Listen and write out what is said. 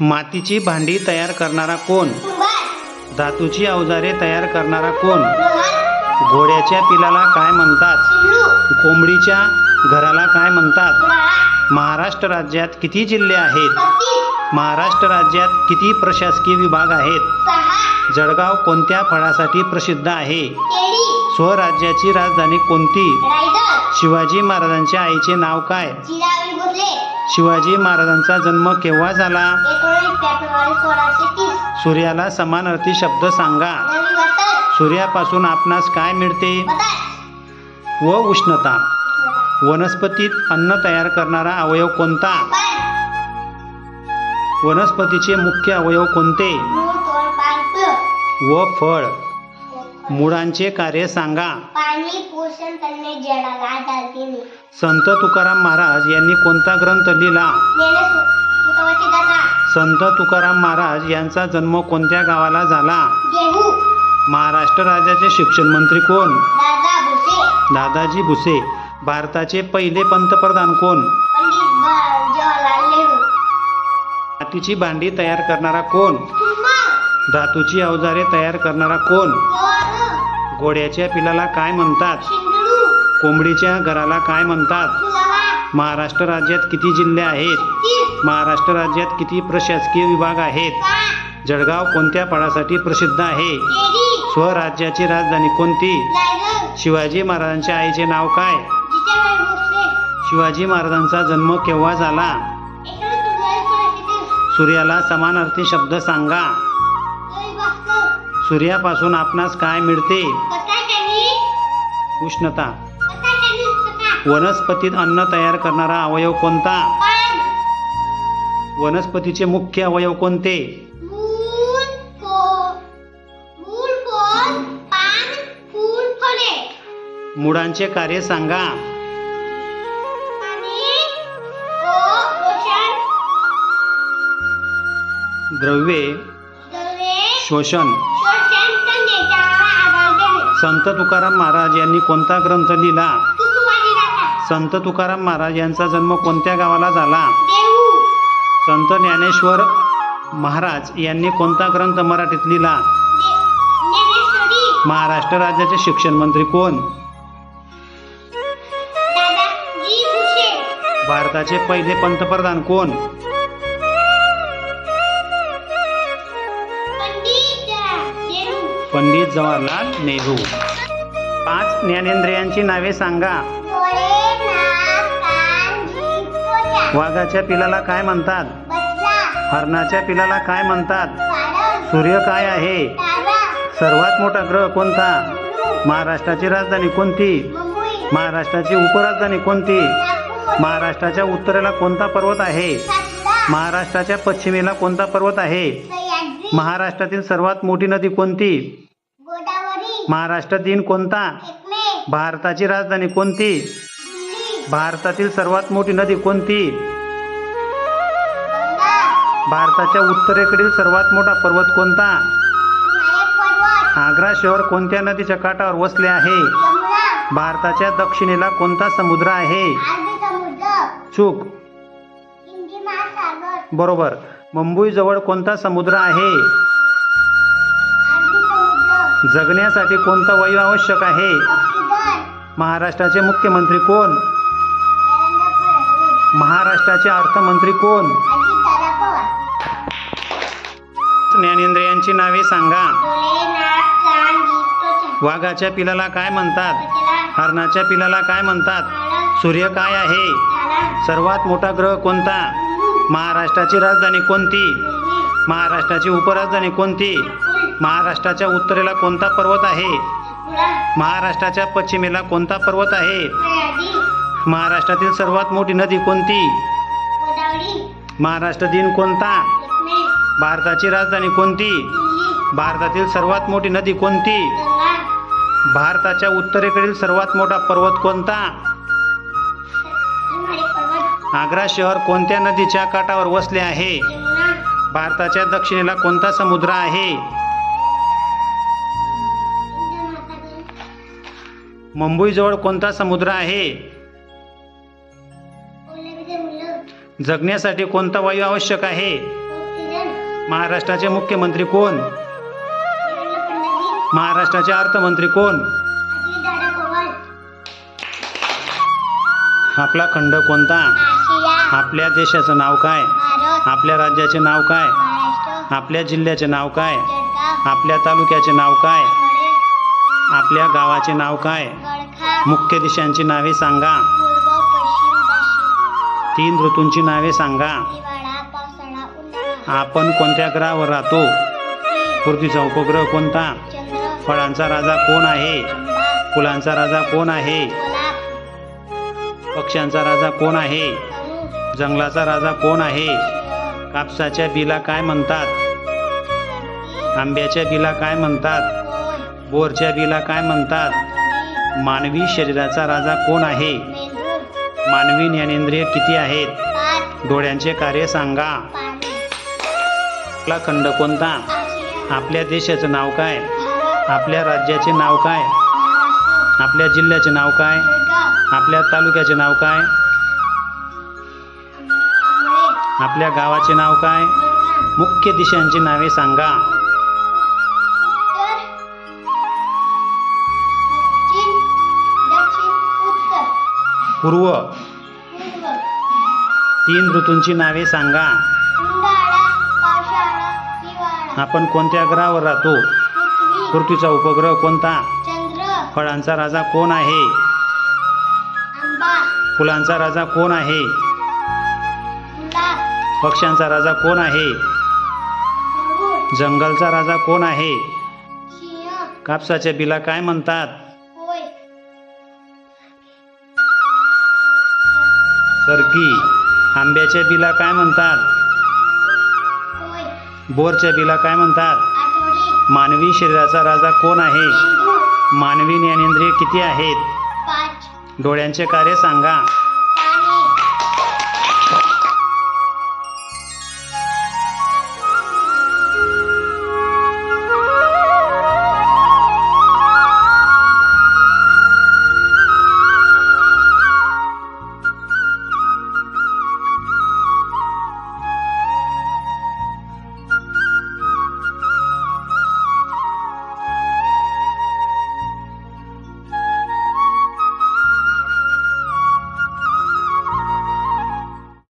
मातीची भांडी तयार करणारा कोण? धातूची अवजारे तयार करणारा कोण? घोड्याच्या पिलाला काय म्हणतात? कोंबडीच्या घराला काय म्हणतात? महाराष्ट्र राज्यात किती जिल्हे आहेत? महाराष्ट्र राज्यात किती प्रशासकीय विभाग आहेत? जळगाव कोणत्या फळासाठी प्रसिद्ध आहे? स्वराज्याची राजधानी कोणती? शिवाजी महाराजांच्या आईचे नाव काय? शिवाजी महाराजांचा जन्म केव्हा झाला? सूर्याला समानार्थी शब्द सांगा. सूर्यापासून आपणास काय मिळते? व उष्णता. वनस्पतीत अन्न तयार करणारा अवयव कोणता? वनस्पतीचे मुख्य अवयव कोणते? व फळ. मुळांचे कार्य सांगा. पाणी पोषण करणे जळाला आधार देणे संत तुकाराम महाराज यांनी कोणता ग्रंथ लिहिला? नेणे सु- संत तुकाराम महाराज यांचा जन्म कोणत्या गावाला झाला? गेहू महाराष्ट्र राज्याचे शिक्षण मंत्री कोण? दादा भुसे. दादाजी भुसे. भारताचे पहिले पंतप्रधान कोण? पंडित ब- जवाहरलाल नेहरू. मातीची भांडी तयार करणारा कोण? धातूची अवजारे तयार करणारा कोण? लोहार घोड्याच्या पिलाला काय म्हणतात? कोंबडीच्या घराला काय म्हणतात? महाराष्ट्र राज्यात किती जिल्हे आहेत? महाराष्ट्र राज्यात किती प्रशासकीय विभाग आहेत? जळगाव कोणत्या फळासाठी प्रसिद्ध आहे? स्वराज्याची राजधानी कोणती? शिवाजी महाराजांच्या आईचे नाव काय? शिवाजी महाराजांचा जन्म केव्हा झाला? सूर्याला समानार्थी शब्द सांगा. सूर्यापासून आपणास काय मिळते? उष्णता. वनस्पतीत अन्न तयार करणारा अवयव कोणता? वनस्पतीचे मुख्य अवयव कोणते? मुळांचे कार्य सांगा. द्रव्ये द्रव्ये. शोषण. संत तुकाराम महाराज यांनी कोणता ग्रंथ लिहिला? संत तुकाराम महाराज यांचा जन्म कोणत्या गावाला झाला? संत ज्ञानेश्वर महाराज यांनी कोणता ग्रंथ मराठीत लिहिला? महाराष्ट्र राज्याचे शिक्षण मंत्री कोण? भारताचे पहिले पंतप्रधान कोण? पंडित जवाहरलाल नेहरू. पाच ज्ञानेंद्रियांची नावे सांगा. वाघाच्या पिलाला काय म्हणतात? हरणाच्या पिलाला काय म्हणतात? सूर्य काय आहे? सर्वात मोठा ग्रह कोणता? महाराष्ट्राची राजधानी कोणती? महाराष्ट्राची उपराजधानी कोणती? महाराष्ट्राच्या उत्तरेला कोणता पर्वत आहे? महाराष्ट्राच्या पश्चिमेला कोणता पर्वत आहे? महाराष्ट्रातील सर्वात मोठी नदी कोणती? गोदावरी. महाराष्ट्र दिन कोणता? भारताची राजधानी कोणती? दिल्ली. भारतातील सर्वात मोठी नदी कोणती? भारताच्या उत्तरेकडील सर्वात मोठा पर्वत कोणता? आग्रा शहर कोणत्या नदीच्या काठावर वसले आहे? यमुना. भारताच्या दक्षिणेला कोणता समुद्र आहे? चूक. बरोबर. मुंबईजवळ कोणता समुद्र आहे? जगण्यासाठी कोणता वायू आवश्यक आहे? महाराष्ट्राचे मुख्यमंत्री कोण? महाराष्ट्राचे अर्थमंत्री कोण? ज्ञानेंद्र यांची ज्ञानेंद्रियांची नावे सांगा. वाघाच्या पिलाला काय म्हणतात? हरणाच्या पिलाला काय म्हणतात? सूर्य काय आहे? सर्वात मोठा ग्रह कोणता? महाराष्ट्राची राजधानी कोणती? महाराष्ट्राची उपराजधानी कोणती? महाराष्ट्राच्या उत्तरेला कोणता पर्वत आहे? महाराष्ट्राच्या पश्चिमेला कोणता पर्वत आहे? महाराष्ट्रातील सर्वात मोठी नदी कोणती? महाराष्ट्र दिन कोणता? भारताची राजधानी कोणती? भारतातील सर्वात मोठी नदी कोणती? भारताच्या उत्तरेकडील सर्वात मोठा पर्वत कोणता? आग्रा शहर कोणत्या नदीच्या काठावर वसले आहे? भारताच्या दक्षिणेला कोणता समुद्र आहे? मुंबईजवळ कोणता समुद्र आहे? जगण्यासाठी कोणता वायू आवश्यक आहे? महाराष्ट्राचे मुख्यमंत्री कोण? महाराष्ट्राचे अर्थमंत्री कोण? आपला खंड कोणता? आपल्या देशाचं नाव काय? आपल्या राज्याचे नाव काय? आपल्या जिल्ह्याचे नाव काय? आपल्या तालुक्याचे नाव काय? आपल्या गावाचे नाव काय? मुख्य दिशांची नावे सांगा. तीन ऋतूंची नावे सांगा. आपण कोणत्या ग्रहावर राहतो? पृथ्वी पृथ्वीचा उपग्रह कोणता? फळांचा राजा कोण आहे? फुलांचा राजा कोण आहे? पक्ष्यांचा राजा कोण आहे? जंगलाचा राजा कोण आहे? कापसाच्या बिला काय म्हणतात? आंब्याच्या बिला काय म्हणतात? बोरच्या बिला काय म्हणतात? मानवी शरीराचा राजा कोण आहे? मानवी ज्ञानेंद्रिय किती आहेत? डोळ्यांचे कार्य सांगा. आपला खंड कोणता? आपल्या देशाचं नाव काय? आपल्या राज्याचे नाव काय? आपल्या जिल्ह्याचे नाव काय? आपल्या तालुक्याचे नाव काय? आपल्या गावाचे नाव काय? मुख्य दिशांची नावे सांगा. पूर्व. तीन ऋतूंची नावे सांगा. आपण कोणत्या ग्रहावर राहतो? पृथ्वी. पृथ्वीचा उपग्रह कोणता? फळांचा राजा कोण आहे? फुलांचा राजा कोण आहे? पक्ष्यांचा राजा कोण आहे? जंगलचा राजा कोण आहे? कापसाच्या बिला काय म्हणतात? सरकी आंब्याच्या बिला काय म्हणतात? बोरच्या बिला काय म्हणतात? मानवी शरीराचा राजा कोण आहे? मानवी ज्ञानेंद्रिय किती आहेत? डोळ्यांचे कार्य सांगा.